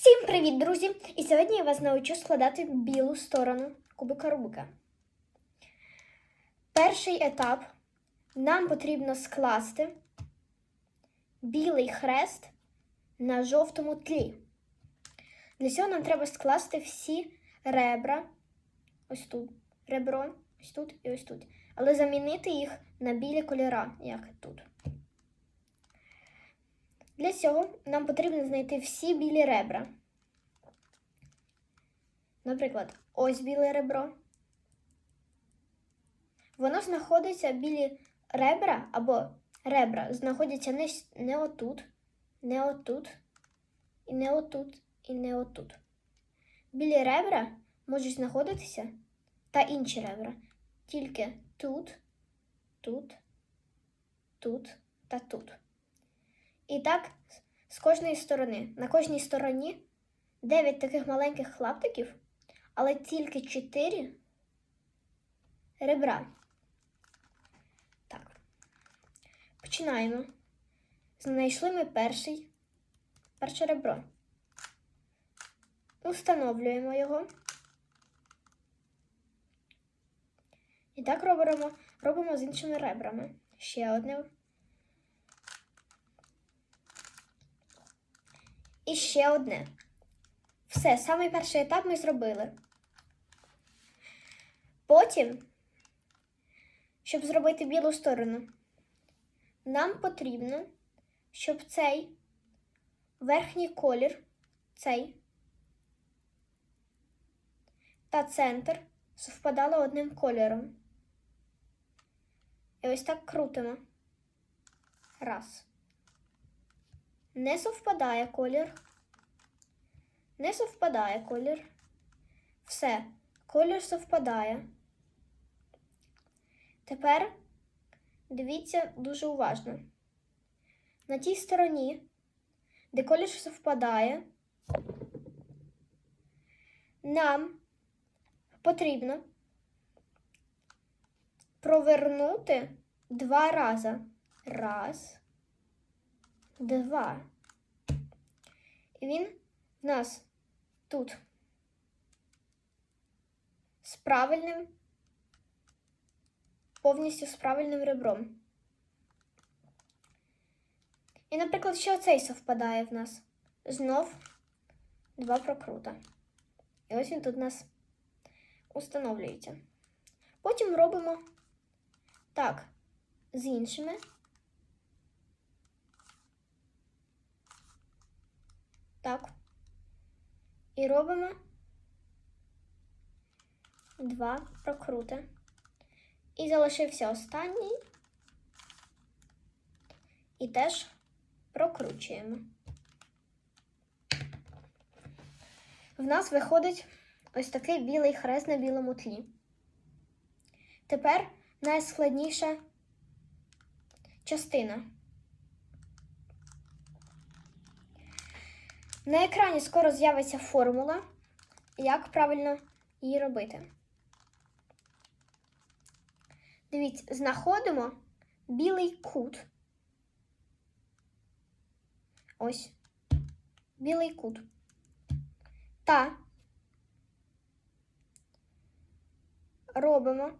Всім привіт, друзі! І сьогодні я вас навчу складати білу сторону кубика Рубика. Перший етап нам потрібно скласти білий хрест на жовтому тлі. Для цього нам треба скласти всі ребра, ось тут, ребро, ось тут і ось тут. Але замінити їх на білі кольора, як тут. Для цього нам потрібно знайти всі білі ребра. Наприклад, ось біле ребро. Воно знаходиться білі ребра або ребра знаходяться не, не отут, не отут, і не отут, і не отут. Білі ребра можуть знаходитися та інші ребра. Тільки тут, тут, тут та тут. І так з кожної сторони. На кожній стороні 9 таких маленьких клаптиків, але тільки 4 ребра. Так. Починаємо. Знайшли ми перший, перше ребро. Установлюємо його. І так робимо, робимо з іншими ребрами. Ще одне. І ще одне. Все, самий перший етап ми зробили. Потім, щоб зробити білу сторону, нам потрібно, щоб цей верхній колір, цей та центр совпадали одним кольором. І ось так крутимо. Раз. Не совпадає колір. Не совпадає колір. Все, колір совпадає. Тепер дивіться дуже уважно. На тій стороні, де колір совпадає, нам потрібно провернути два рази. Раз, два. І він в нас тут з правильним, повністю з правильним ребром. І, наприклад, ще оцей совпадає в нас. Знов два прокрута. І ось він тут у нас установлюється. Потім робимо так з іншими. Так. І робимо два прокрути. І залишився останній. І теж прокручуємо. В нас виходить ось такий білий хрест на білому тлі. Тепер найскладніша частина. На екрані скоро з'явиться формула, як правильно її робити. Дивіться, знаходимо білий кут. Ось. Білий кут. Та робимо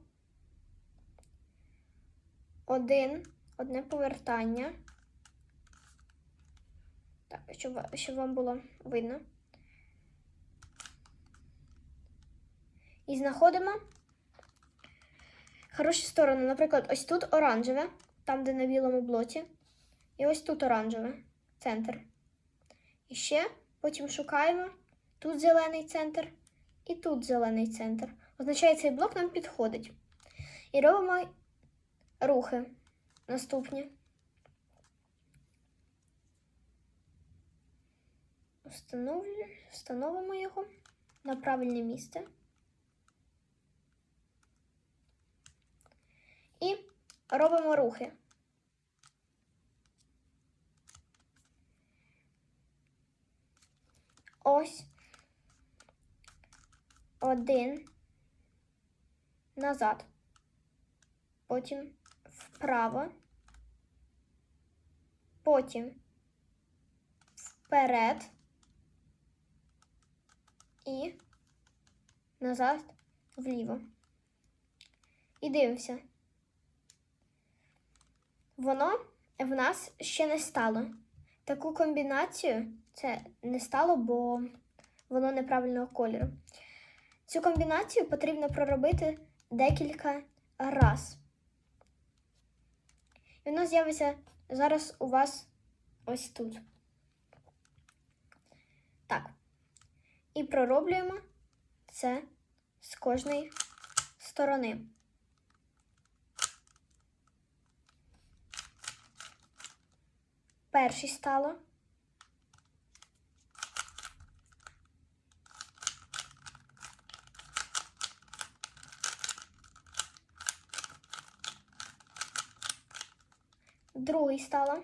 один, одне повертання. Щоб, щоб вам було видно. І знаходимо хороші сторони. Наприклад, ось тут оранжеве, там, де на білому блоці. І ось тут оранжеве, центр. І ще потім шукаємо тут зелений центр і тут зелений центр. Означає, цей блок нам підходить. І робимо рухи наступні. Встановимо його на правильне місце. І робимо рухи. Ось один назад. Потім вправо. Потім вперед. І назад вліво. І дивимося. Воно в нас ще не стало. Таку комбінацію це не стало, бо воно неправильного кольору. Цю комбінацію потрібно проробити декілька раз. І воно з'явиться зараз у вас ось тут. Так. І пророблюємо це з кожної сторони. Перший стало. Другий стало.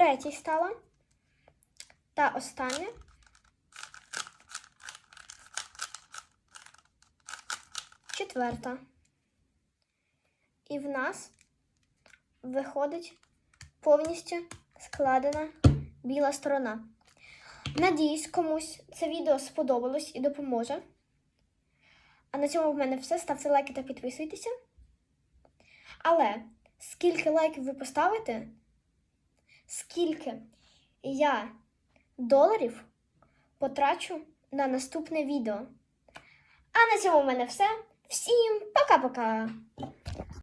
Третій стало. Та останнє. Четверта. І в нас виходить повністю складена біла сторона. Надіюсь, комусь це відео сподобалось і допоможе. А на цьому в мене все. Ставте лайки та підписуйтеся. Але скільки лайків ви поставите, скільки я доларів потрачу на наступне відео. А на цьому в мене все. Всім пока-пока!